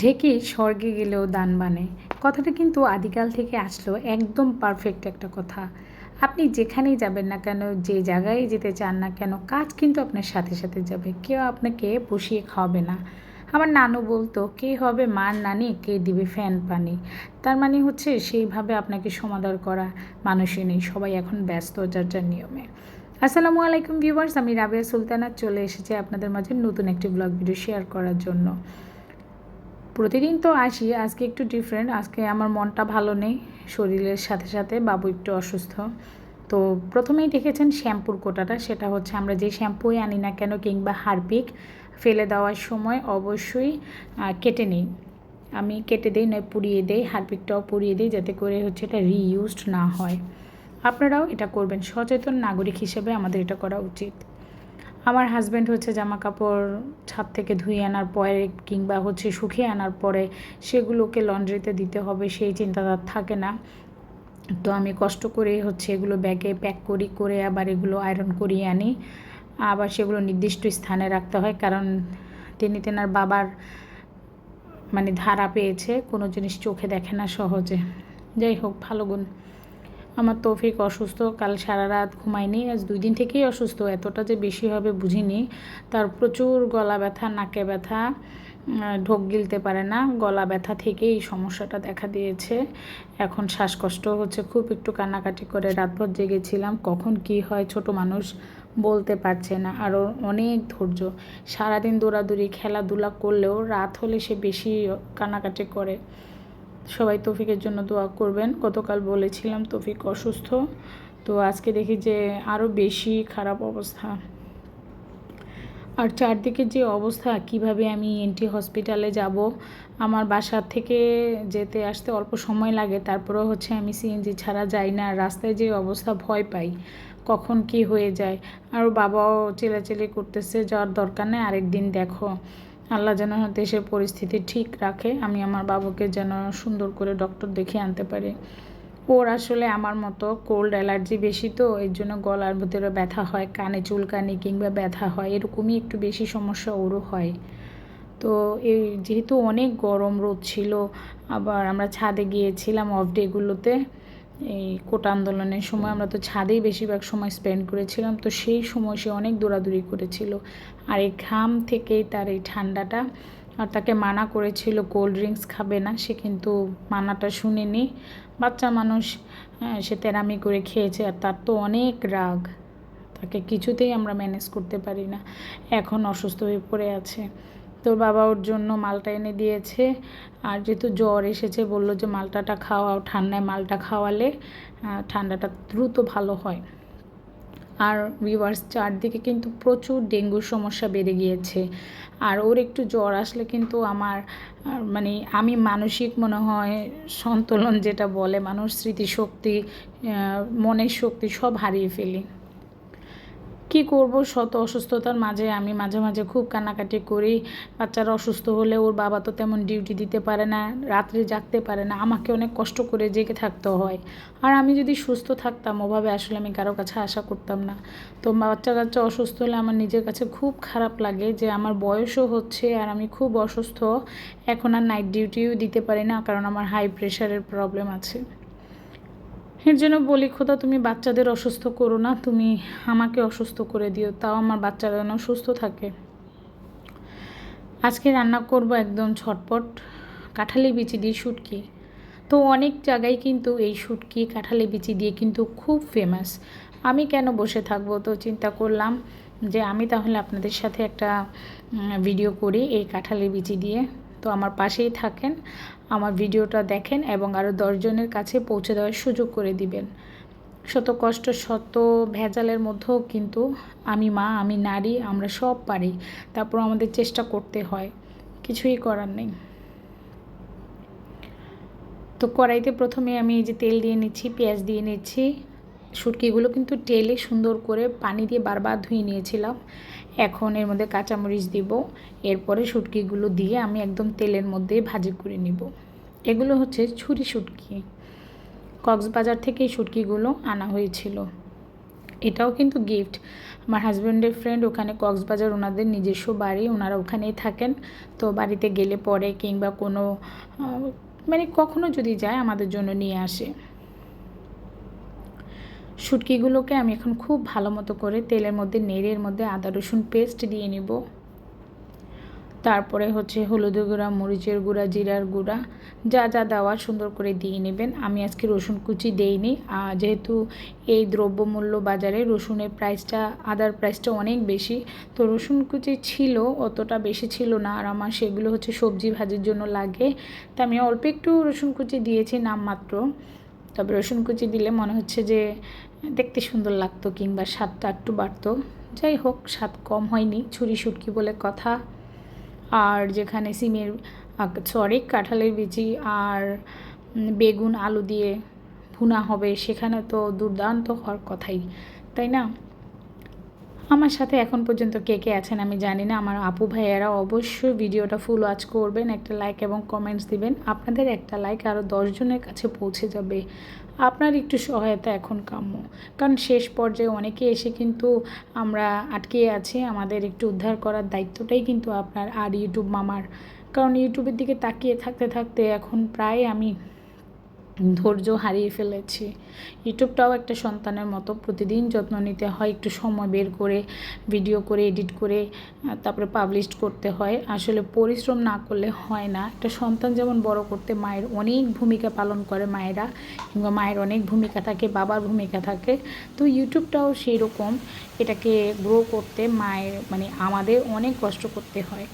ঢেকি স্বর্গে গেলেও দান বানে। কথাটা কিন্তু আদিকাল থেকে আসলো, একদম পারফেক্ট একটা কথা। আপনি যেখানেই যাবেন না কেন, যে জায়গায় যেতে চান না কেন, কাজ কিন্তু আপনার সাথে সাথে যাবে। কেউ আপনাকে বসিয়ে খাওয়াবে না। আমার নানু বলতো, কে হবে মার নানি, কে দিবে ফ্যান পানি? তার মানে হচ্ছে সেইভাবে আপনাকে সমাদর করা মানুষই নেই, সবাই এখন ব্যস্ত যার যার নিয়মে। আসসালামু আলাইকুম ভিউয়ার্স আমি রাবিয়া সুলতানা, চলে এসেছি আপনাদের মাঝে নতুন একটি ব্লগ ভিডিও শেয়ার করার জন্য। প্রতিদিন তো আসি, আজকে একটু ডিফারেন্ট আজকে আমার মনটা ভালো নেই, শরীরের সাথে সাথে বাবু একটু অসুস্থ। তো প্রথমেই দেখেছেন শ্যাম্পুর কোটাটা, সেটা হচ্ছে আমরা যে শ্যাম্পুই আনি না কেন কিংবা হারপিক ফেলে দেওয়ার সময় অবশ্যই কেটে নিই। আমি কেটে দিই নয়, পুড়িয়ে দিই, হারপিকটাও পুড়িয়ে দিই যাতে করে হচ্ছে এটা রিইউজড না হয়। আপনারাও এটা করবেন, সচেতন নাগরিক হিসেবে আমাদের এটা করা উচিত। আমার হাজব্যান্ড হচ্ছে জামা কাপড় ছাদ থেকে ধুয়ে আনার পরে কিংবা হচ্ছে শুকিয়ে আনার পরে সেগুলোকে লন্ড্রিতে দিতে হবে, সেই চিন্তা তার থাকে না। তো আমি কষ্ট করে হচ্ছে এগুলো ব্যাগে প্যাক করি, করে আবার এগুলো আয়রন করিয়ে আনি। আবার সেগুলো নির্দিষ্ট স্থানে রাখতে হয়, কারণ তিনি তেনার বাবার মানে ধারা পেয়েছে, কোনো জিনিস চোখে দেখে না সহজে। যাই হোক, ভালো গুণ। আমার তৌফিক অসুস্থ, কাল সারা রাত ঘুমায়নি আজ দুই দিন থেকেই অসুস্থ, এতটা যে বেশি হবে বুঝিনি। তার প্রচুর গলা ব্যথা, নাকে ব্যথা ঢোক গিলতে পারে না, গলা ব্যথা থেকেই এই সমস্যাটা দেখা দিয়েছে। এখন শ্বাসকষ্ট হচ্ছে, খুব একটু কান্নাকাটি করে রাতভর জেগেছিলাম, কখন কি হয় ছোট মানুষ বলতে পারছে না আরও অনেক ধৈর্য। সারাদিন দৌড়াদৌড়ি, খেলাধুলা করলেও রাত হলে সে বেশি কান্নাকাটি করে। সবাই তৌফিকের জন্য দোয়া করবেন। গতকাল বলেছিলাম তৌফিক অসুস্থ। তো আজকে দেখি যে আরও বেশি খারাপ অবস্থা। আর চারদিকে যে অবস্থা, কীভাবে আমি এনটি হসপিটালে যাব? আমার বাসার থেকে যেতে আসতে অল্প সময় লাগে, তারপরেও হচ্ছে আমি সিএনজি ছাড়া যাই না। রাস্তায় যে অবস্থা, ভয় পাই। কখন কি হয়ে যায়? আর বাবাও চেলাচেলি করতেছে, যাওয়ার দরকার নেই। আরেক দিন দেখো। আল্লাহ যেন দেশের পরিস্থিতি ঠিক রাখে, আমি আমার বাবুকে যেন সুন্দর করে ডক্টর দেখে আনতে পারি। ওর আসলে আমার মতো কোল্ড অ্যালার্জি বেশি তো, এর জন্য গলার ভিতরে ব্যথা হয়, কানে চুলকানি কিংবা ব্যথা হয়, এরকমই একটু বেশি সমস্যা ওরও হয়। তো এই যেহেতু অনেক গরম রোদ ছিল, আবার আমরা ছাদে গিয়েছিলাম অফ ডেগুলোতে এই কোটা আন্দোলনের সময় আমরা তো ছাদেই বেশিরভাগ সময় স্পেন্ড করেছিলাম তো সেই সময় সে অনেক দৌড়াদৌড়ি করেছিল। আর এই ঘাম থেকেই তার এই ঠান্ডাটা আর তাকে মানা করেছিল কোল্ড ড্রিঙ্কস খাবে না সে কিন্তু মানাটা শুনেনি। বাচ্চা মানুষ হ্যাঁ, সে তেরামি করে খেয়েছে আর তার তো অনেক রাগ। তাকে কিছুতেই আমরা ম্যানেজ করতে পারি না। এখন অসুস্থ হয়ে পড়ে আছে। তোর বাবা ওর জন্য মালটা এনে দিয়েছে। আর যেহেতু জ্বর এসেছে, বলল যে মালটাটা খাওয়াও, ঠান্ডায় মালটা খাওয়ালে ঠান্ডাটা দ্রুত ভালো হয়। আর ভিভার্স চারদিকে কিন্তু প্রচুর ডেঙ্গুর সমস্যা বেড়ে গিয়েছে। আর ওর একটু জ্বর আসলে কিন্তু আমার মানে আমি মানসিক মনে হয় সন্তুলন যেটা বলে, মানুষ স্মৃতিশক্তি মনের শক্তি সব হারিয়ে ফেলি। কি করব? শত অসুস্থতার মাঝে আমি মাঝে মাঝে খুব কান্নাকাটি করি। বাচ্চারা অসুস্থ হলে ওর বাবা তো তেমন ডিউটি দিতে পারে না, রাত্রে জাগতে পারে না। আমাকে অনেক কষ্ট করে জেগে থাকতে হয়। আর আমি যদি সুস্থ থাকতাম, ওভাবে আসলে আমি কারও কাছে আশা করতাম না। তো বাচ্চা কাচ্চা অসুস্থ হলে আমার নিজের কাছে খুব খারাপ লাগে যে আমার বয়সও হচ্ছে আর আমি খুব অসুস্থ। এখন আর নাইট ডিউটিও দিতে পারি না কারণ আমার হাই প্রেশারের প্রবলেম আছে। এর জন্য বলি, খোদা, তুমি বাচ্চাদের অসুস্থ করো না, তুমি আমাকে অসুস্থ করে দিও, তাও আমার বাচ্চারা যেন সুস্থ থাকে। আজকে রান্না করব একদম ছটপট কাঁঠালি বিচি দিয়ে শুটকি। তো অনেক জায়গায় কিন্তু এই শুটকি, কাঁঠালি বিচি দিয়ে কিন্তু খুব ফেমাস আমি কেন বসে থাকব? তো চিন্তা করলাম যে আমি তাহলে আপনাদের সাথে একটা ভিডিও করি এই কাঁঠালি বিচি দিয়ে। তো আমার পাশেই থাকেন, আমার ভিডিওটা দেখেন এবং আরও দশজনের কাছে পৌঁছে দেওয়ার সুযোগ করে দিবেন। শত কষ্ট, শত ভেজালের মধ্যেও কিন্তু আমি মা, আমি নারী, আমরা সব পারি। তারপর আমাদের চেষ্টা করতে হয়, কিছুই করার নেই। তো কড়াইতে প্রথমে আমি এই যে তেল দিয়ে নিচ্ছি, পেঁয়াজ দিয়ে নিচ্ছি। শুটকিগুলো কিন্তু তেলে সুন্দর করে পানি দিয়ে বারবার ধুয়ে নিয়েছিলাম। এখন এর মধ্যে কাঁচামরিচ দিব, এরপরে শুটকিগুলো দিয়ে আমি একদম তেলের মধ্যে ভাজি করে নিব। এগুলো হচ্ছে ছুরি শুটকি। কক্সবাজার থেকে এই শুটকিগুলো আনা হয়েছিল। এটাও কিন্তু গিফট আমার হাজব্যান্ডের ফ্রেন্ড ওখানে কক্সবাজার ওনাদের নিজস্ব বাড়ি, ওনারা ওখানেই থাকেন। তো বাড়িতে গেলে পরে কিংবা কোনো মানে কখনো যদি যায় আমাদের জন্য নিয়ে আসে। শুটকিগুলোকে আমি এখন খুব ভালো মতো করে তেলের মধ্যে, নেড়ের মধ্যে আদা, রসুন পেস্ট দিয়ে নিব। তারপরে হচ্ছে হলুদের গুঁড়া, মরিচের গুঁড়া, জিরার গুঁড়া, যা যা দেওয়া সুন্দর করে দিয়ে নেবেন। আমি আজকে রসুন কুচি দেইনি। যেহেতু এই দ্রব্যমূল্য বাজারে রসুনের প্রাইসটা আদার প্রাইসটা অনেক বেশি, তো রসুন কুচি ছিল, অতটা বেশি ছিল না। আর আমার সেগুলো হচ্ছে সবজি ভাজির জন্য লাগে। তা আমি অল্প একটু রসুন কুচি দিয়েছি নামমাত্র। তবে রসুন কুচি দিলে মনে হচ্ছে যে, দেখতে সুন্দর লাগতো কিংবা স্বাদটা একটু বাড়তো। যাই হোক, স্বাদ কম হয়নি, ছুরি সুটকি বলে কথা। আর যেখানে সিমের সরি কাঁঠালের বিচি আর বেগুন, আলু দিয়ে ভুনা হবে, সেখানে তো দুর্দান্ত হওয়ার কথাই, তাই না? আমার সাথে এখন পর্যন্ত কে কে আছেন আমি জানি না। আমার আপু ভাইয়েরা অবশ্যই ভিডিওটা ফুল ওয়াচ করবেন, একটা লাইক এবং কমেন্টস দিবেন। আপনাদের একটা লাইক আরও দশজনের কাছে পৌঁছে যাবে। আপনার একটু সহায়তা এখন কাম্য। কারণ শেষ পর্যায়ে অনেকে এসে কিন্তু আমরা আটকে আছি, আমাদের একটু উদ্ধার করার দায়িত্বটাই কিন্তু আপনার আর ইউটিউব মামার। কারণ ইউটিউবের দিকে তাকিয়ে থাকতে থাকতে এখন প্রায় আমি ধৈর্য হারিয়ে ফেলেছি। ইউটিউবটাও একটা সন্তানের মতো প্রতিদিন যত্ন নিতে হয়, একটু সময় বের করে ভিডিও করে এডিট করে তারপরে পাবলিশ করতে হয়। আসলে পরিশ্রম না করলে হয় না। একটা সন্তান যেমন বড় করতে মায়ের অনেক ভূমিকা পালন করে মায়েরা, কিংবা মায়ের অনেক ভূমিকা থাকে, বাবার ভূমিকা থাকে, তো ইউটিউবটাও সেই রকম এটাকে গ্রো করতে মায়ের মানে আমাদের অনেক কষ্ট করতে হয়।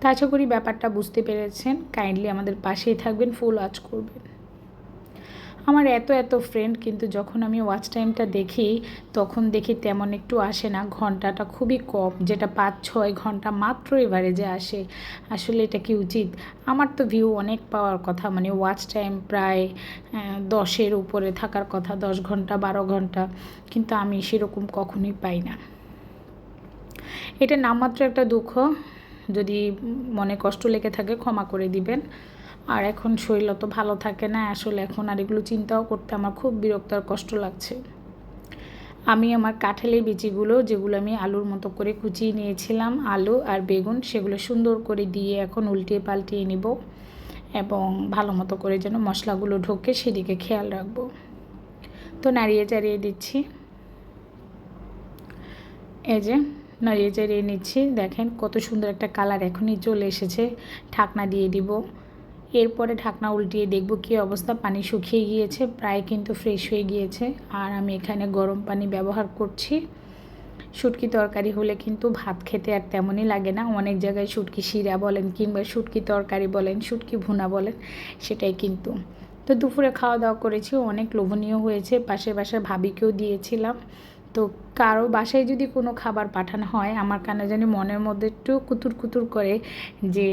তা আশা করি ব্যাপারটা বুঝতে পেরেছেন। কাইন্ডলি আমাদের পাশেই থাকবেন ফুল ওয়াচ করবেন। আমার এত এত ফ্রেন্ড কিন্তু যখন আমি ওয়াচ টাইমটা দেখি, তখন দেখি তেমন একটু আসে না, ঘন্টাটা খুবই কম, যেটা পাঁচ ছয় ঘণ্টা মাত্র এভারেজে আসে। আসলে এটা কি উচিত? আমার তো ভিউ অনেক পাওয়ার কথা মানে ওয়াচ টাইম প্রায় দশের উপরে থাকার কথা, দশ ঘণ্টা, বারো ঘণ্টা, কিন্তু আমি সেরকম কখনোই পাই না। এটা নামমাত্র একটা দুঃখ, যদি মনে কষ্ট লেগে থাকে ক্ষমা করে দিবেন। আর এখন শরীর অত ভালো থাকে না, আসলে এখন আর এগুলো চিন্তাও করতে আমার খুব বিরক্ত আর কষ্ট লাগছে। আমি আমার কাঁঠালের বিচিগুলো, যেগুলো আমি আলুর মতো করে কুচিয়ে নিয়েছিলাম, আলু আর বেগুন, সেগুলো সুন্দর করে দিয়ে এখন উল্টিয়ে পাল্টিয়ে নিব এবং ভালো মতো করে যেন মশলাগুলো ঢোকে সেদিকে খেয়াল রাখব। তো নাড়িয়ে চাড়িয়ে দিচ্ছি। এই যে নাড়িয়ে চাড়িয়ে নিচ্ছি, দেখেন কত সুন্দর একটা কালার এখনই চলে এসেছে। ঢাকনা দিয়ে দিব। এরপরে ঢাকনা উল্টিয়ে দেখব কী অবস্থা। পানি শুকিয়ে গিয়েছে, প্রায় কিন্তু ফ্রেশ হয়ে গিয়েছে। আর আমি এখানে গরম পানি ব্যবহার করছি। শুটকি তরকারি হলে কিন্তু ভাত খেতে আর তেমনই লাগে না। অনেক জায়গায় শুটকি শিরা বলেন কিংবা শুটকি তরকারি বলেন, শুটকি ভুনা বলেন, সেটাই কিন্তু। তো দুপুরে খাওয়া দাওয়া করেছি, অনেক লোভনীয় হয়েছে। পাশে বাসার ভাবিকেও দিয়েছিলাম। তো কারও বাসায় যদি কোনো খাবার পাঠানো হয়, আমার কেন জানি মনের মধ্যে একটু কুতুর কুতুর করে যে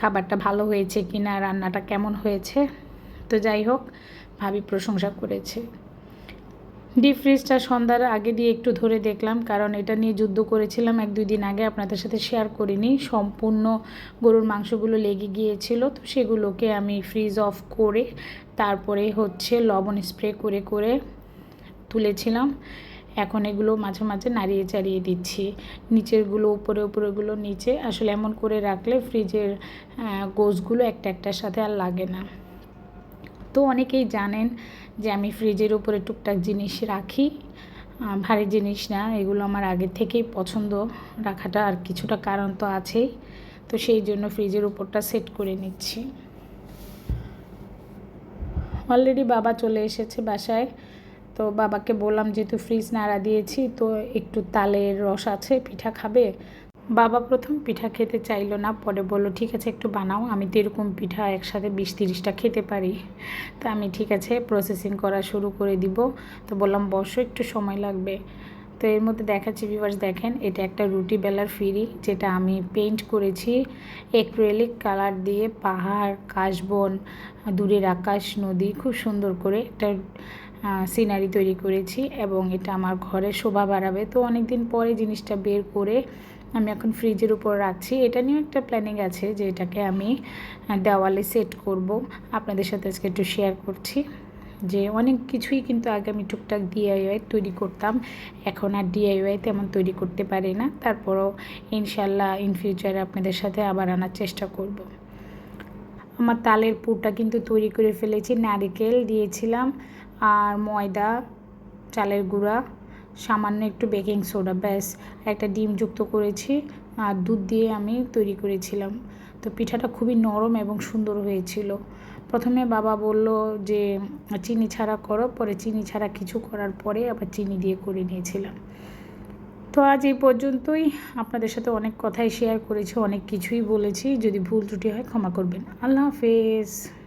খাবারটা ভালো হয়েছে কি না রান্নাটা কেমন হয়েছে? তো যাই হোক, ভাবি প্রশংসা করেছে। ডিপ ফ্রিজটা সন্ধ্যার আগে দিয়ে একটু ধরে দেখলাম, কারণ এটা নিয়ে যুদ্ধ করেছিলাম এক দুই দিন আগে, আপনাদের সাথে শেয়ার করিনি। সম্পূর্ণ গরুর মাংসগুলো লেগে গিয়েছিল, তো সেগুলোকে আমি ফ্রিজ অফ করে তারপরে হচ্ছে লবণ স্প্রে করে করে তুলেছিলাম। এখন এগুলো মাঝে মাঝে নাড়িয়ে চাড়িয়ে দিচ্ছি। নিচেরগুলো, উপরে, উপরেগুলো, নিচে আসলে এমন করে রাখলে ফ্রিজের গোসগুলো একটা একটার সাথে আর লাগে না। তো অনেকেই জানেন যে আমি ফ্রিজের উপরে টুকটাক জিনিস রাখি। ভারী জিনিস না, এগুলো আমার আগে থেকেই পছন্দ। রাখাটা আর কিছুটা কারণ তো আছেই। তো সেই জন্য ফ্রিজের উপরটা সেট করে নিচ্ছি। অলরেডি বাবা চলে এসেছে বাসায়। তো বাবাকে বললাম, যেহেতু ফ্রিজ নাড়া দিয়েছি, তো একটু তালের রস আছে, পিঠা খাবে? বাবা প্রথম পিঠা খেতে চাইলো না, পরে বলল, ঠিক আছে, একটু বানাও, আমি তো এরকম পিঠা একসাথে বিশ তিরিশটা খেতে পারি। তো আমি, ঠিক আছে প্রসেসিং করা শুরু করে দিব। তো বললাম, বসো, একটু সময় লাগবে। তো এর মধ্যে দেখাচ্ছি ভিভার্স দেখেন, এটা একটা রুটি বেলার ফিরি যেটা আমি পেইন্ট করেছি এক্রেলিক কালার দিয়ে, পাহাড়, কাশবন, দূরের আকাশ, নদী, খুব সুন্দর করে একটা সিনারি তৈরি করেছি এবং এটা আমার ঘরে শোভা বাড়াবে। তো অনেক দিন পরে জিনিসটা বের করে আমি এখন ফ্রিজের উপর রাখছি। এটা নিয়েও একটা প্ল্যানিং আছে যে এটাকে আমি দেওয়ালে সেট করব। আপনাদের সাথে আজকে একটু শেয়ার করছি যে অনেক কিছুই কিন্তু আগে আমি টুকটাক ডিআইওয়াই তৈরি করতাম। এখন আর ডিআইওয়াই তেমন তৈরি করতে পারি না। তারপরও ইনশাল্লাহ ইন ফিউচারে আপনাদের সাথে আবার আনার চেষ্টা করব। আমার তালের পুরটা কিন্তু তৈরি করে ফেলেছি। নারিকেল দিয়েছিলাম। আর ময়দা, চালের গুঁড়া, সামান্য একটু বেকিং সোডা ব্যাস। একটা ডিম যুক্ত করেছি আর দুধ দিয়ে আমি তৈরি করেছিলাম। তো পিঠাটা খুবই নরম এবং সুন্দর হয়েছিল। প্রথমে বাবা বলল যে, চিনি ছাড়া করো। পরে চিনি ছাড়া কিছু করার পরে আবার চিনি দিয়ে করে নিয়েছিলাম। তো আজ এই পর্যন্তই। আপনাদের সাথে অনেক কথাই শেয়ার করেছি, অনেক কিছুই বলেছি। যদি ভুল ত্রুটি হয় ক্ষমা করবেন। আল্লাহ হাফেজ।